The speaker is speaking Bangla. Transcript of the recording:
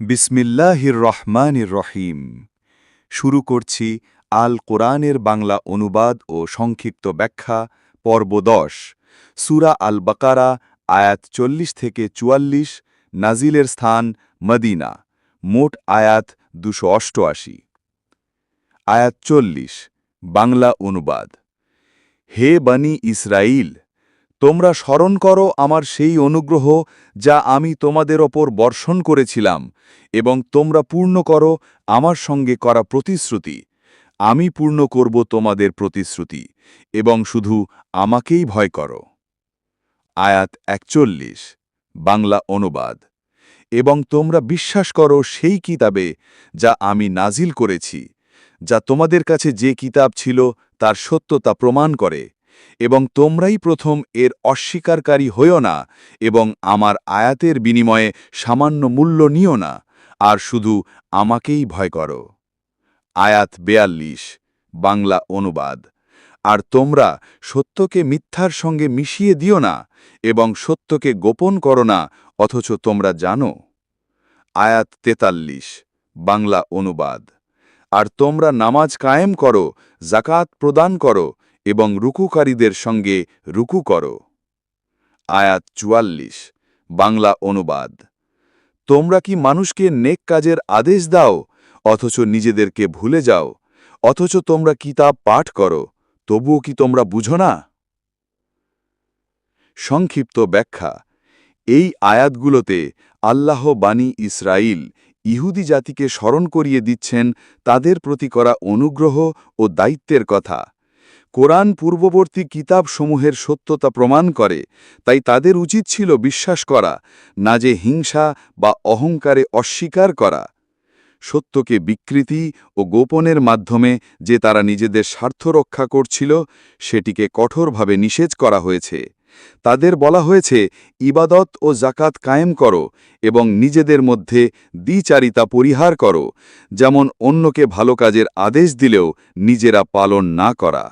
বিসমিল্লাহির রহমানির রহিম। শুরু করছি আল কোরআনের বাংলা অনুবাদ ও সংক্ষিপ্ত ব্যাখ্যা, পর্ব দশ, সুরা আল বাকারা আয়াত চল্লিশ থেকে চুয়াল্লিশ, নাজিলের স্থান মদিনা, মোট আয়াত দুশো অষ্টআশি। আয়াত চল্লিশ, বাংলা অনুবাদ। হে বানি ইসরাইল তোমরা স্মরণ করো আমার সেই অনুগ্রহ যা আমি তোমাদের ওপর বর্ষণ করেছিলাম, এবং তোমরা পূর্ণ করো আমার সঙ্গে করা প্রতিশ্রুতি। আমি পূর্ণ করব তোমাদের প্রতিশ্রুতি, এবং শুধু আমাকেই ভয় করো। আয়াত একচল্লিশ, বাংলা অনুবাদ। এবং তোমরা বিশ্বাস করো সেই কিতাবে যা আমি নাজিল করেছি, যা তোমাদের কাছে যে কিতাব ছিল তার সত্যতা প্রমাণ করে এবং তোমরাই প্রথম এর অস্বীকারী হইও না এবং আমার আয়াতের বিনিময়ে সামান্য মূল্য নিও না, আর শুধু আমাকেই ভয় করো। আয়াত বেয়াল্লিশ, বাংলা অনুবাদ। আর তোমরা সত্যকে মিথ্যার সঙ্গে মিশিয়ে দিও না এবং সত্যকে গোপন করো না, অথচ তোমরা জানো। আয়াত তেতাল্লিশ, বাংলা অনুবাদ। আর তোমরা নামাজ কায়েম করো জাকাত প্রদান করো এবং রুকুকারীদের সঙ্গে রুকু করো। আয়াত চুয়াল্লিশ, বাংলা অনুবাদ। তোমরা কি মানুষকে নেক কাজের আদেশ দাও, অথচ নিজেদেরকে ভুলে যাও, অথচ তোমরা কিতাব পাঠ করো, তবুও কি তোমরা বুঝো না? সংক্ষিপ্ত ব্যাখ্যা, এই আয়াতগুলোতে আল্লাহ বানী ইসরাইল ইহুদি জাতিকে স্মরণ করিয়ে দিচ্ছেন তাদের প্রতি করা অনুগ্রহ ও দায়িত্বের কথা। কোরআন পূর্ববর্তী কিতাবসমূহের সত্যতা প্রমাণ করে, তাই তাদের উচিত ছিল বিশ্বাস করা, না যে হিংসা বা অহংকারে অস্বীকার করা। সত্যকে বিকৃতি ও গোপনের মাধ্যমে যে তারা নিজেদের স্বার্থ রক্ষা করছিল, সেটিকে কঠোরভাবে নিষেধ করা হয়েছে। তাদের বলা হয়েছে, ইবাদত ও জাকাত কায়েম করো এবং নিজেদের মধ্যে দ্বিচারিতা পরিহার করো, যেমন অন্যকে ভালো কাজের আদেশ দিলেও নিজেরা পালন না করা।